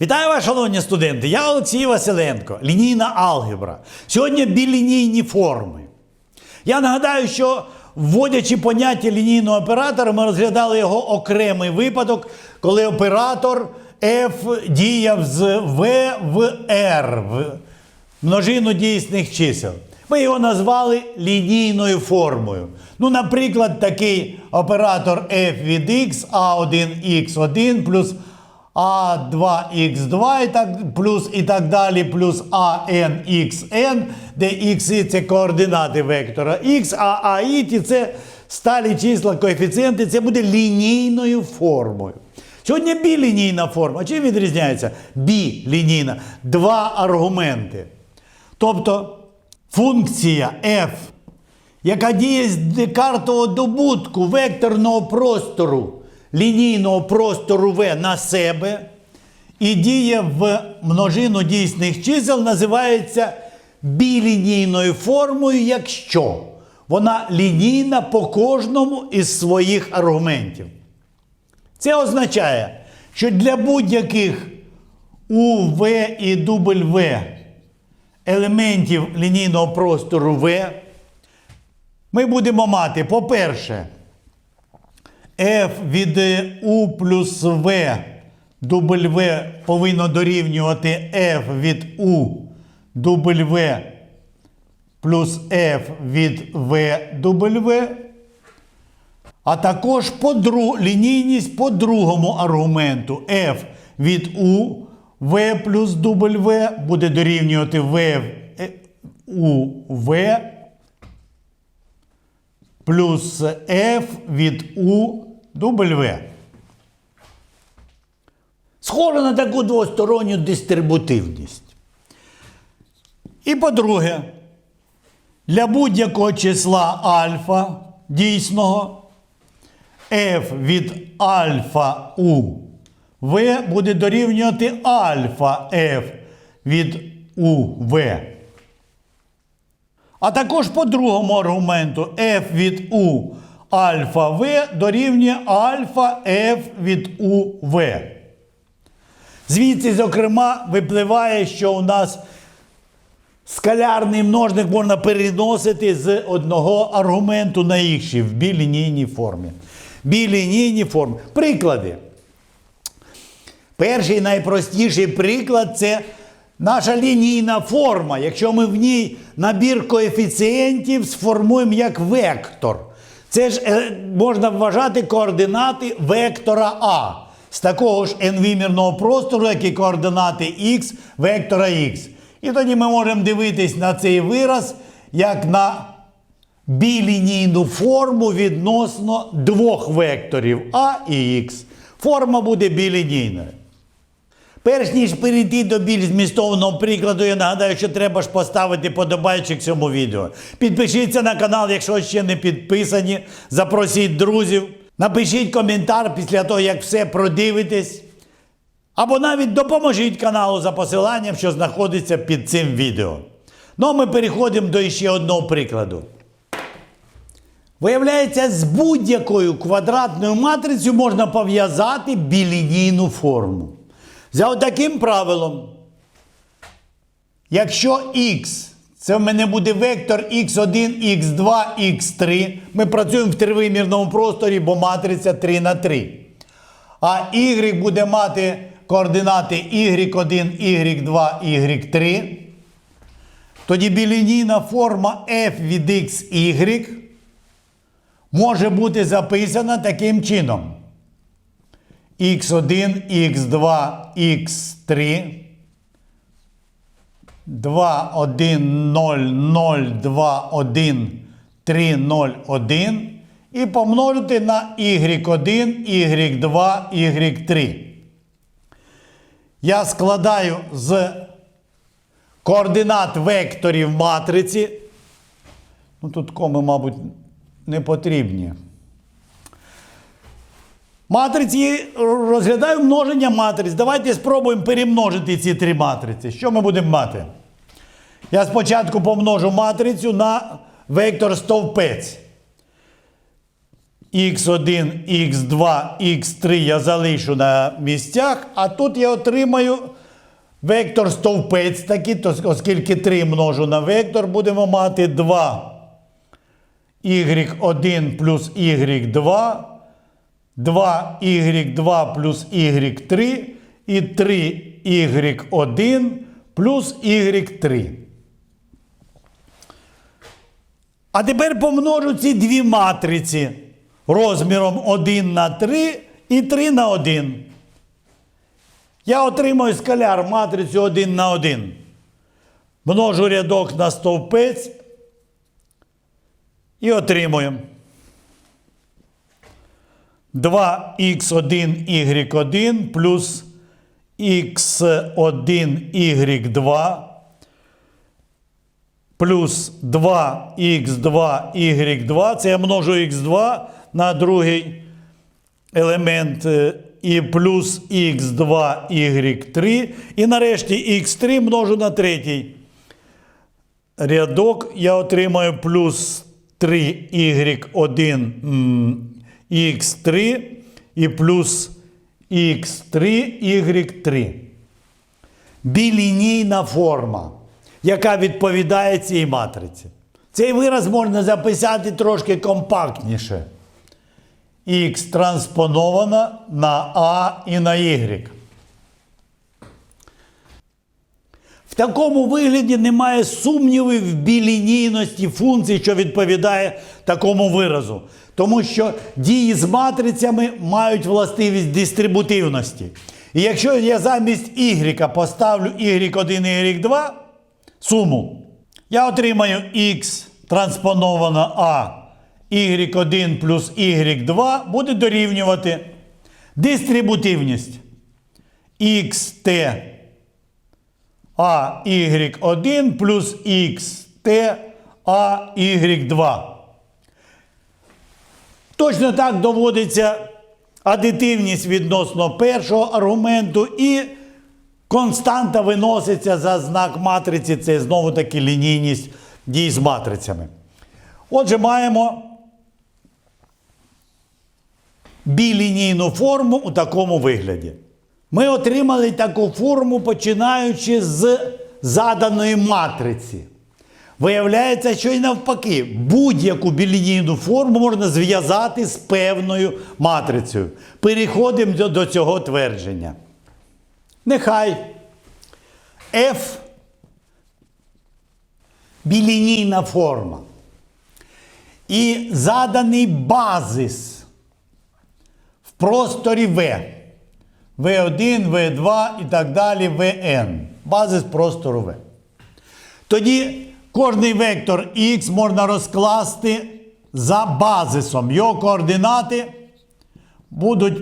Вітаю вас, шановні студенти! Я Олексій Василенко, лінійна алгебра. Сьогодні білінійні форми. Я нагадаю, що вводячи поняття лінійного оператора, ми розглядали його окремий випадок, коли оператор F діяв з V в R, в множину дійсних чисел. Ми його назвали лінійною формою. Ну, наприклад, такий оператор f від x, a1x1 плюс a2x2 і так, плюс і так далі, плюс anxn, де x це координати вектора x, а аІ це сталі числа, коефіцієнти, це буде лінійною формою. Сьогодні білінійна форма. Чим відрізняється? Бі-лінійна. Два аргументи. Тобто функція f, яка діє з декартового добутку векторного простору, лінійного простору v на себе, і діє в множину дійсних чисел, називається білінійною формою, якщо вона лінійна по кожному із своїх аргументів. Це означає, що для будь-яких у В і В елементів лінійного простору В ми будемо мати, по-перше, f від U плюс V В повинно дорівнювати f від U В плюс f від V В. А також по дру... лінійність по другому аргументу. F від U v плюс v буде дорівнювати v е, у v плюс f від u дубль v. Схоже на таку двосторонню дистрибутивність. І по-друге, для будь-якого числа альфа дійсного f від альфа у v буде дорівнювати альфа f від у v. А також по другому аргументу f від у альфа v дорівнює альфа f від у v. Звідси, зокрема, випливає, що у нас скалярний множник можна переносити з одного аргументу на інший в білінійній формі. Білінійні форми. Приклади. Перший найпростіший приклад це наша лінійна форма. Якщо ми в ній набір коефіцієнтів сформуємо як вектор. Це ж е, можна вважати координати вектора А. З такого ж n-вимірного простору, як і координати x вектора x. І тоді ми можемо дивитись на цей вираз як на білінійну форму відносно двох векторів А і Х. Форма буде білінійною. Перш ніж перейти до більш змістовного прикладу, я нагадаю, що треба ж поставити подобайчик цьому відео. Підпишіться на канал, якщо ще не підписані. Запросіть друзів. Напишіть коментар після того, як все продивитесь. Або навіть допоможіть каналу за посиланням, що знаходиться під цим відео. Ну, а ми переходимо до ще одного прикладу. Виявляється, з будь-якою квадратною матрицею можна пов'язати білінійну форму. За таким правилом, якщо х, це в мене буде вектор x1, x2, x3, ми працюємо в тривимірному просторі, бо матриця 3 на 3. А y буде мати координати y1, y2, y3. Тоді білінійна форма f від x, y може бути записана таким чином. X1, x2, x3, 2, 1, 0, 0, 2, 1, 3, 0, 1 і помножити на y1, y2, y3. Я складаю з координат векторів матриці. Ну, тут коми, мабуть, не потрібні. Матриці розглядаю множення матриць. Давайте спробуємо перемножити ці три матриці. Що ми будемо мати? Я спочатку помножу матрицю на вектор стовпець. Х1, Х2, Х3 я залишу на місцях, а тут я отримаю вектор стовпець такий, оскільки 3 множу на вектор, будемо мати 2 y1 плюс y2, 2 y2 плюс y3 і 3 y1 плюс y3. А тепер помножу ці дві матриці розміром 1 на 3 і 3 на 1. Я отримаю скаляр матрицю 1 на 1. Множу рядок на стовпець і отримуємо 2х1y1 плюс х1y2 плюс 2х2y2. Це я множу х2 на другий елемент е, і плюс х2y3. І нарешті х3 множу на третій рядок. Я отримаю плюс 3y1 м, х3 і плюс х3y3. Білінійна форма, яка відповідає цій матриці. Цей вираз можна записати трошки компактніше. Х транспонована на А і на Y. В такому вигляді немає сумнівів в білінійності функцій, що відповідає такому виразу. Тому що дії з матрицями мають властивість дистрибутивності. І якщо я замість y поставлю y1 і y2 суму, я отримаю x транспоновано А, y1 плюс y2 буде дорівнювати дистрибутивність xt а y1 плюс xt а y2. Точно так доводиться адитивність відносно першого аргументу і константа виноситься за знак матриці. Це знову таки лінійність дій з матрицями. Отже, маємо білінійну форму у такому вигляді. Ми отримали таку форму, починаючи з заданої матриці. Виявляється, що і навпаки, будь-яку білінійну форму можна зв'язати з певною матрицею. Переходимо до, цього твердження. Нехай F білінійна форма. І заданий базис в просторі В. В1, В2 і так далі Vn. Базис простору В. Тоді кожний вектор Х можна розкласти за базисом. Його координати будуть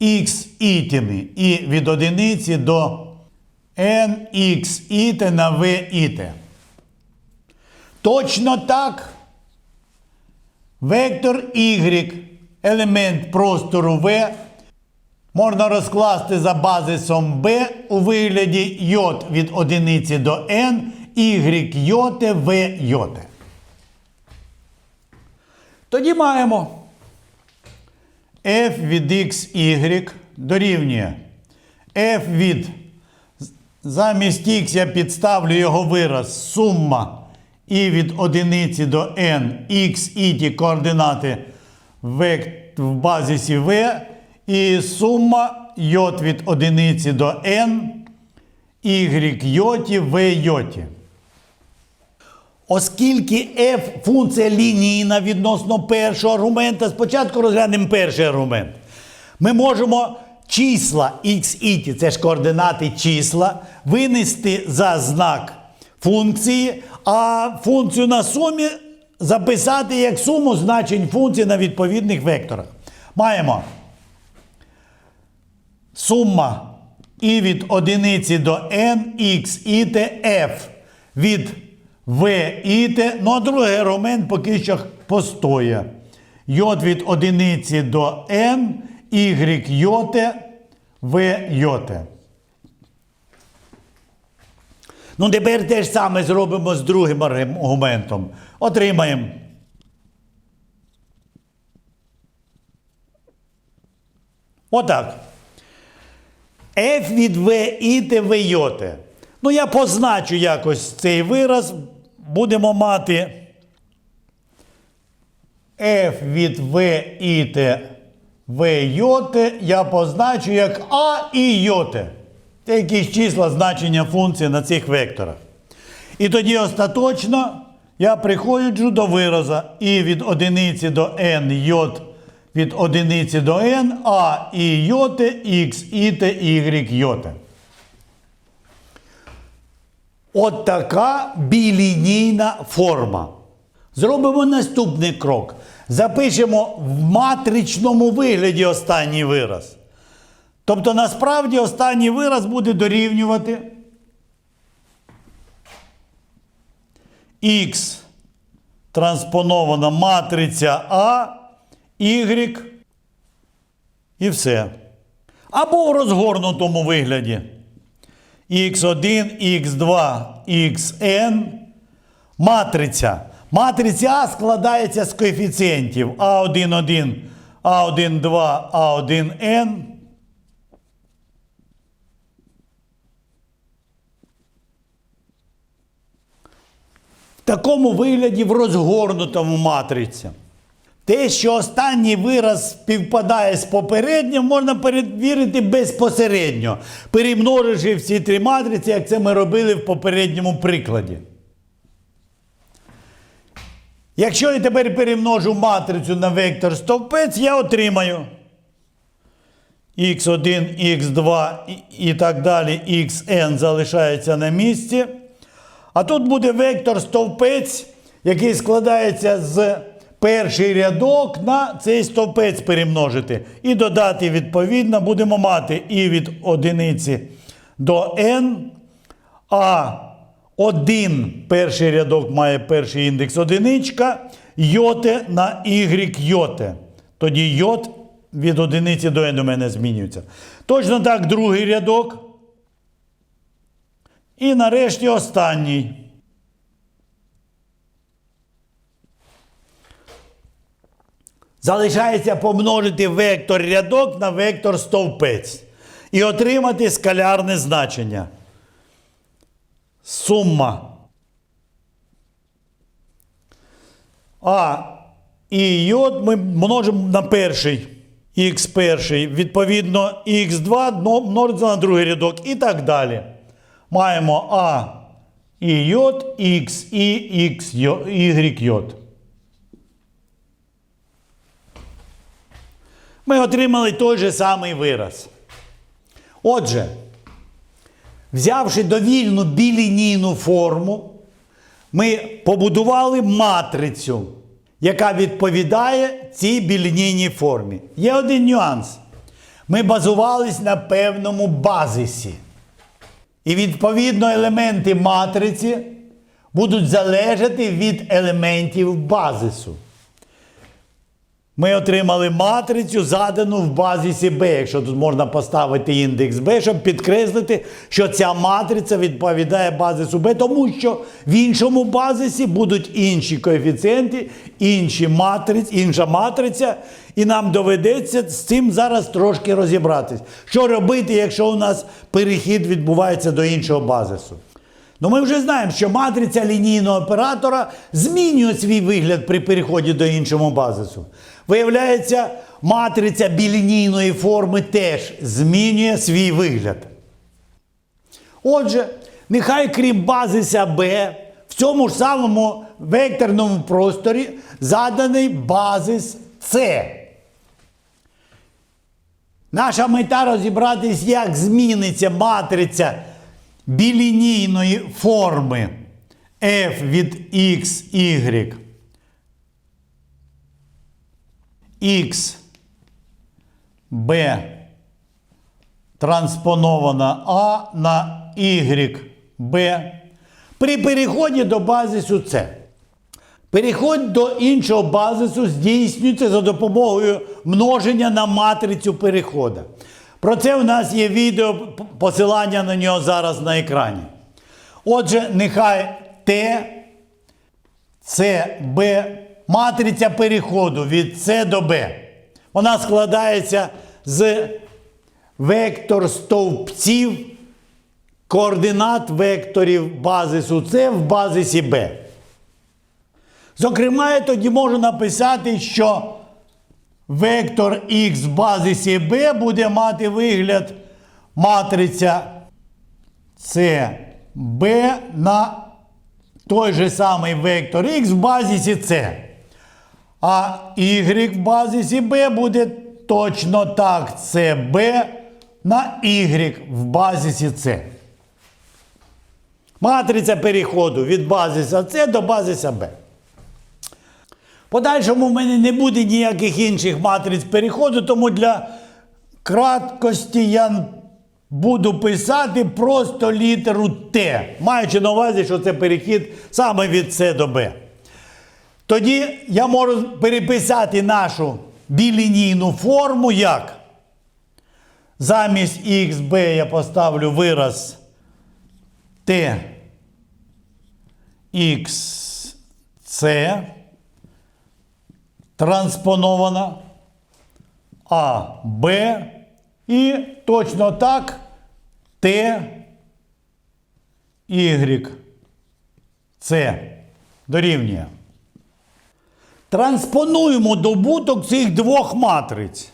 Х ітими. І від одиниці до n x іте на v іте. Точно так. Вектор Y, елемент простору V, можна розкласти за базисом B у вигляді J від одиниці до N, Y йоте, V йоте. Тоді маємо. F від xy дорівнює. F від замість x я підставлю його вираз. Сума. І від одиниці до n x і ті координати вект в базисі v і сума j від одиниці до n y йоті v йоті. Оскільки f функція лінійна відносно першого аргумента, спочатку розглянемо перший аргумент. Ми можемо числа x і це ж координати числа, винести за знак функції, а функцію на сумі записати як суму значень функції на відповідних векторах. Маємо сума і від одиниці до n, x і t, f від v і t. Ну, а другий аргумент поки що постоє. J від одиниці до n, y йоте, v йоте. Ну, тепер те ж саме зробимо з другим аргументом. Отримаємо Отак. F від V іте В йоте. Ну, я позначу якось цей вираз. Будемо мати F від V іте В йоте я позначу як А і йоте. Це якісь числа значення функції на цих векторах. І тоді остаточно я приходжу до вираза і від одиниці до n йот від одиниці до n, а і x, іте, y, йоте. От така білінійна форма. Зробимо наступний крок. Запишемо в матричному вигляді останній вираз. Тобто, насправді останній вираз буде дорівнювати X транспонована матриця А, Y і все. Або в розгорнутому вигляді. X1, x2, xn. Матриця. Матриця А складається з коефіцієнтів А1,1, А1,2, А1n. В такому вигляді в розгорнутому матриці. Те, що останній вираз співпадає з попереднім, можна перевірити безпосередньо, перемноживши всі три матриці, як це ми робили в попередньому прикладі. Якщо я тепер перемножу матрицю на вектор стовпець, я отримаю x1, x2 і, так далі, xn залишається на місці. А тут буде вектор стовпець, який складається з перший рядок на цей стовпець перемножити. І додати, відповідно, будемо мати і від одиниці до n, а один перший рядок має перший індекс одиничка, йоте на y йоте. Тоді йот від одиниці до n у мене змінюється. Точно так другий рядок. І нарешті останній. Залишається помножити вектор рядок на вектор стовпець і отримати скалярне значення. Сума А і йод ми множимо на перший х перший, відповідно, х2 множиться на другий рядок і так далі. Маємо А і йод, Х і Х, Y йод. Ми отримали той же самий вираз. Отже, взявши довільну білінійну форму, ми побудували матрицю, яка відповідає цій білінійній формі. Є один нюанс. Ми базувались на певному базисі. І відповідно елементи матриці будуть залежати від елементів базису. Ми отримали матрицю, задану в базисі B, якщо тут можна поставити індекс B, щоб підкреслити, що ця матриця відповідає базису B, тому що в іншому базисі будуть інші коефіцієнти, інші матриць, інша матриця, і нам доведеться з цим зараз трошки розібратись. Що робити, якщо у нас перехід відбувається до іншого базису? Ну, ми вже знаємо, що матриця лінійного оператора змінює свій вигляд при переході до іншого базису. Виявляється, матриця білінійної форми теж змінює свій вигляд. Отже, нехай крім базиса B, в цьому ж самому векторному просторі заданий базис С. Наша мета розібратись, як зміниться матриця білінійної форми f від x, y, x, b транспонована А на y, b при переході до базису С. Переход до іншого базису здійснюється за допомогою множення на матрицю переходу. Про це у нас є відео, посилання на нього зараз на екрані. Отже, нехай Т, С, Б, матриця переходу від С до Б. Вона складається з вектор стовпців координат векторів базису С в базисі Б. Зокрема, я тоді можу написати, що вектор Х в базисі B буде мати вигляд матриця CB на той же самий вектор Х в базисі С. А Y в базисі B буде точно так CB на Y в базисі С. Матриця переходу від базиса С до базиса Б. Подальшому в мене не буде ніяких інших матриць переходу, тому для краткості я буду писати просто літеру Т, маючи на увазі, що це перехід саме від С до Б. Тоді я можу переписати нашу білінійну форму як? Замість XB я поставлю вираз Т XC транспонована А, Б і точно так Т, Y, С дорівнює. Транспонуємо добуток цих двох матриць.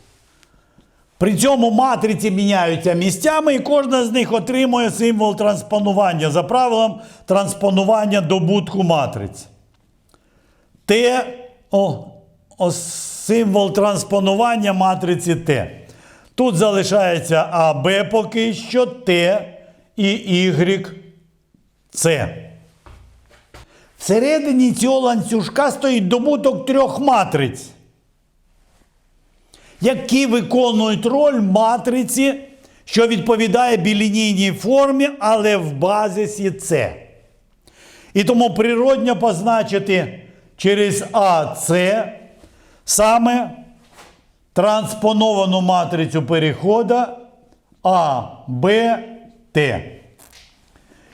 При цьому матриці міняються місцями, і кожна з них отримує символ транспонування за правилом транспонування добутку матриць. Т о, о, символ транспонування матриці Т. Тут залишається АБ поки що, Т і Y, С. Всередині цього ланцюжка стоїть добуток трьох матриць, які виконують роль матриці, що відповідає білінійній формі, але в базисі С. І тому природньо позначити через АС саме транспоновану матрицю переходу А, Б, Т.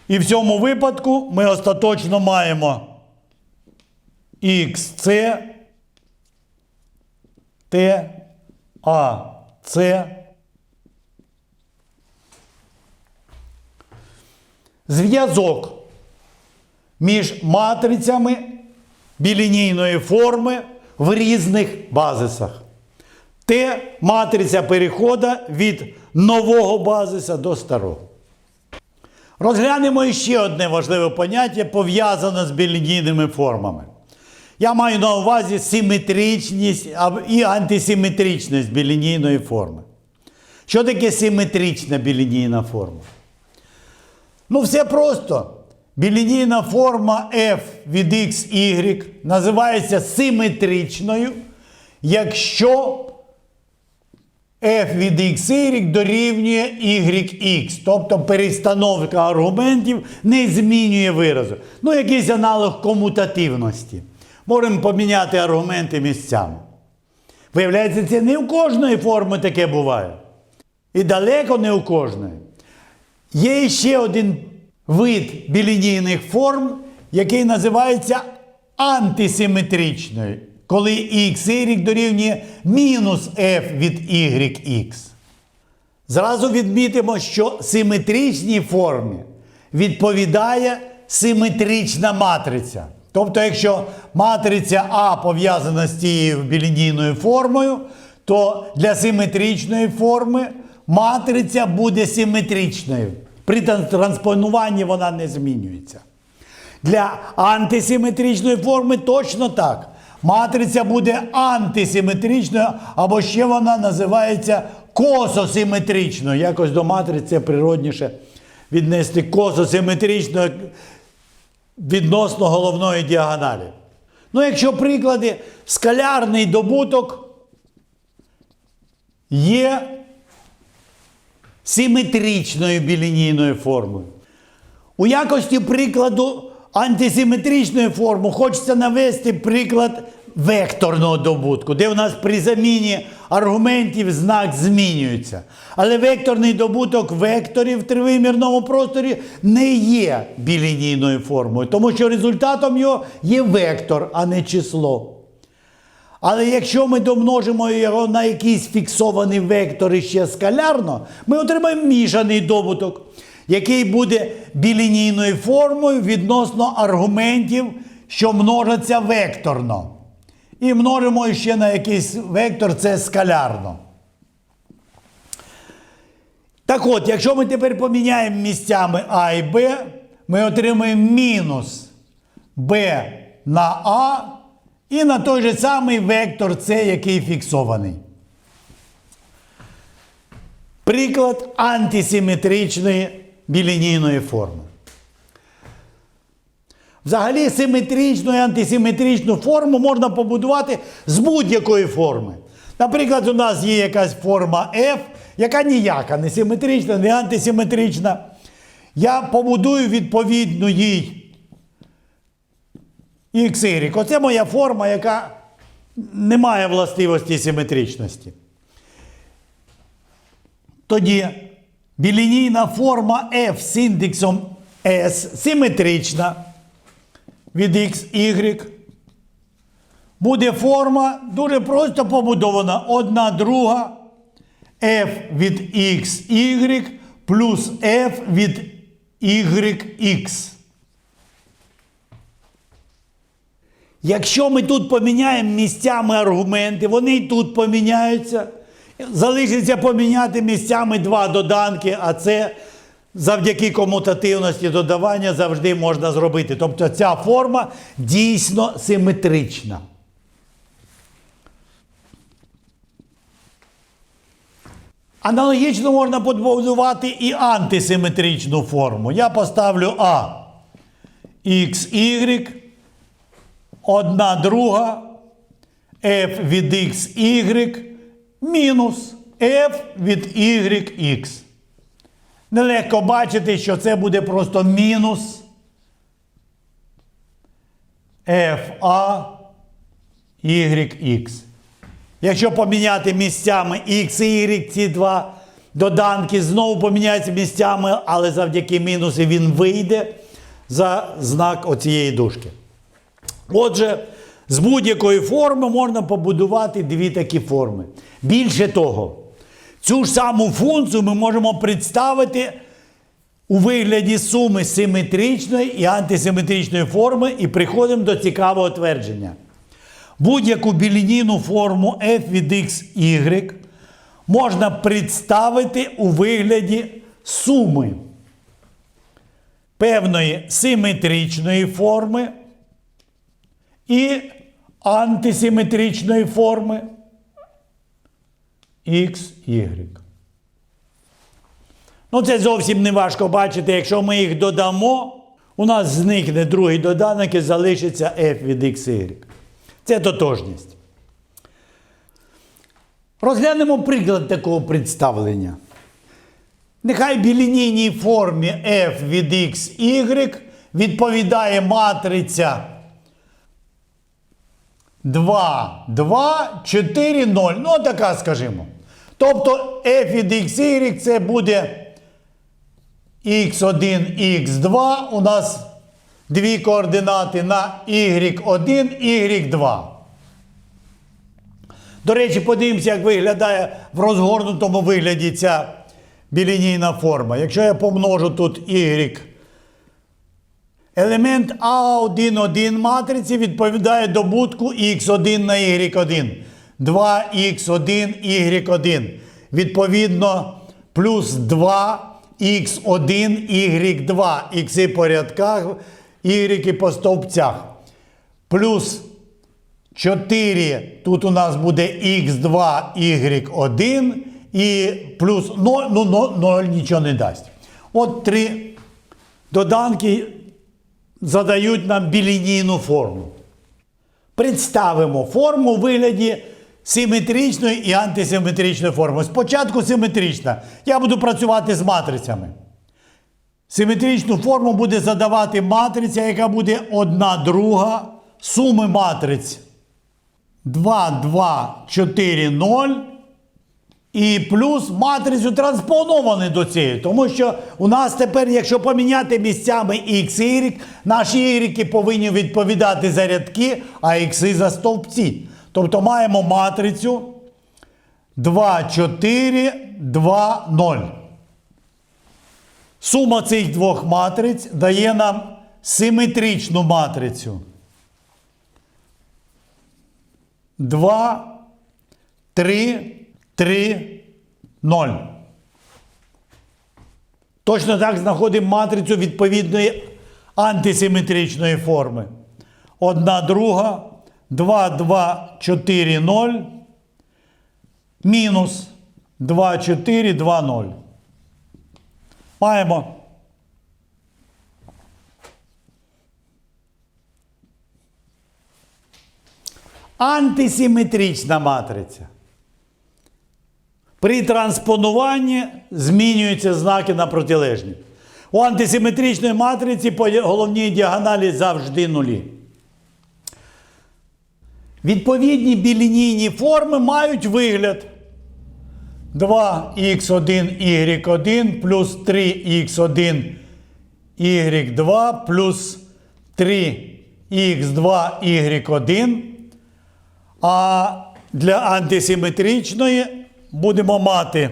І в цьому випадку ми остаточно маємо XC, С. Зв'язок між матрицями білінійної форми в різних базисах. Т матриця переходу від нового базиса до старого. Розглянемо ще одне важливе поняття, пов'язане з білінійними формами. Я маю на увазі симетричність і антисиметричність білінійної форми. Що таке симетрична білінійна форма? Ну, все просто. Білінійна форма f від x, y називається симетричною, якщо f від x, y дорівнює yx. Тобто перестановка аргументів не змінює виразу. Ну, якийсь аналог комутативності. Можемо поміняти аргументи місцями. Виявляється, це не у кожної форми таке буває. І далеко не у кожної. Є ще один вид білінійних форм, який називається антисиметричною, коли x, y дорівнює мінус f від yx. Зразу відмітимо, що симетричній формі відповідає симетрична матриця. Тобто, якщо матриця А пов'язана з цією білінійною формою, то для симетричної форми матриця буде симетричною. При транспонуванні вона не змінюється. Для антисиметричної форми точно так. Матриця буде антисиметричною, або ще вона називається кососиметричною. Якось до матриці природніше віднести кососиметричною відносно головної діагоналі. Ну, якщо приклади, скалярний добуток є симетричною білінійною формою. У якості прикладу антисиметричної форми хочеться навести приклад векторного добутку, де у нас при заміні аргументів знак змінюється. Але векторний добуток векторів в тривимірному просторі не є білінійною формою, тому що результатом його є вектор, а не число. Але якщо ми домножимо його на якийсь фіксований вектор і ще скалярно, ми отримаємо мішаний добуток, який буде білінійною формою відносно аргументів, що множаться векторно. І множимо ще на якийсь вектор, це скалярно. Так от, якщо ми тепер поміняємо місцями А і Б, ми отримаємо мінус Б на А і на той же самий вектор С, який фіксований. Приклад антисиметричної білінійної форми. Взагалі симетричну і антисиметричну форму можна побудувати з будь-якої форми. Наприклад, у нас є якась форма F, яка ніяка, не симетрична, не антисиметрична. Я побудую відповідну їй XY. Оце моя форма, яка не має властивості симетричності. Тоді білінійна форма F з індексом S симетрична від XY. Буде форма дуже просто побудована. Одна друга f від xy плюс f від yx. Якщо ми тут поміняємо місцями аргументи, вони і тут поміняються. Залишиться поміняти місцями два доданки, а це завдяки комутативності додавання завжди можна зробити. Тобто ця форма дійсно симетрична. Аналогічно можна побудувати і антисиметричну форму. Я поставлю А. XY, одна друга, f від xy мінус f від yx. Нелегко бачити, що це буде просто мінус fa yx. Якщо поміняти місцями x і y, ці два доданки знову поміняються місцями, але завдяки мінусу він вийде за знак оцієї дужки. Отже, з будь-якої форми можна побудувати дві такі форми. Більше того, цю ж саму функцію ми можемо представити у вигляді суми симетричної і антисиметричної форми і приходимо до цікавого твердження. Будь-яку білінійну форму f від x, y можна представити у вигляді суми певної симетричної форми і антисиметричної форми x, y. Ну, це зовсім не важко бачити, якщо ми їх додамо, у нас зникне другий доданок і залишиться f від x, y. Це тотожність. Розглянемо приклад такого представлення. Нехай білінійній формі f від x, y відповідає матриця 2, 2, 4, 0. Ну, така, скажімо. Тобто f від x, це буде x1, x2. У нас дві координати на y1, y2. До речі, подивимося, як виглядає в розгорнутому вигляді ця білінійна форма. Якщо я помножу тут y, елемент А1,1 матриці відповідає добутку x1 на y1. 2x1, y1. Відповідно, плюс 2 x1, y2. Ікси по рядках, y по стовпцях. Плюс 4, тут у нас буде x2, y1 і плюс 0, ну 0, 0 нічого не дасть. От три доданки задають нам білінійну форму. Представимо форму у вигляді симетричної і антисиметричної форми. Спочатку симетрична. Я буду працювати з матрицями. Симетричну форму буде задавати матриця, яка буде одна друга суми матриць 2, 2, 4, 0. І плюс матрицю транспонований до цієї. Тому що у нас тепер, якщо поміняти місцями x y, наші y повинні відповідати за рядки, а x за стовпці. Тобто маємо матрицю 2, 4, 2, 0. Сума цих двох матриць дає нам симетричну матрицю. 2, 3, 3, 0. Точно так знаходимо матрицю відповідної антисиметричної форми. Одна друга, 2, 2, 4, 0, мінус 2, 4, 2, 0. Маємо. Антисиметрична матриця. При транспонуванні змінюються знаки на протилежні. У антисиметричної матриці по головній діагоналі завжди нулі. Відповідні білінійні форми мають вигляд 2х1 y1 плюс 3х1 y2 плюс 3х2 y1. А для антисиметричної будемо мати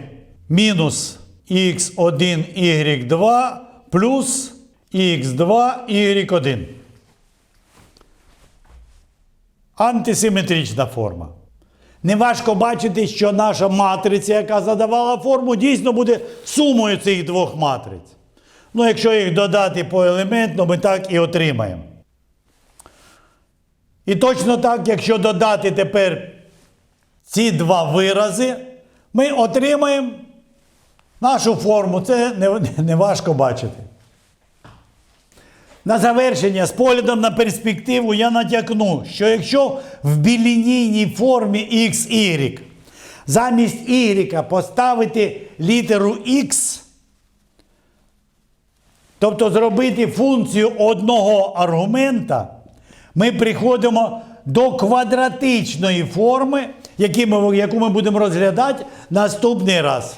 мінус х1 y2 плюс х2 y1. Антисиметрична форма. Неважко бачити, що наша матриця, яка задавала форму, дійсно буде сумою цих двох матриць. Ну, якщо їх додати поелементно, ми так і отримаємо. І точно так, якщо додати тепер ці два вирази, ми отримаємо нашу форму. Це не, не бачити. На завершення, з поглядом на перспективу, я натякну, що якщо в білінійній формі XY замість Y поставити літеру X, тобто зробити функцію одного аргумента, ми приходимо до квадратичної форми, яку ми будемо розглядати наступний раз.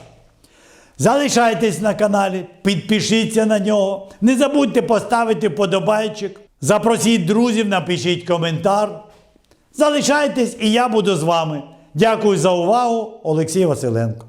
Залишайтесь на каналі, підпишіться на нього. Не забудьте поставити подобайчик. Запросіть друзів, напишіть коментар. Залишайтесь і я буду з вами. Дякую за увагу, Олексій Василенко.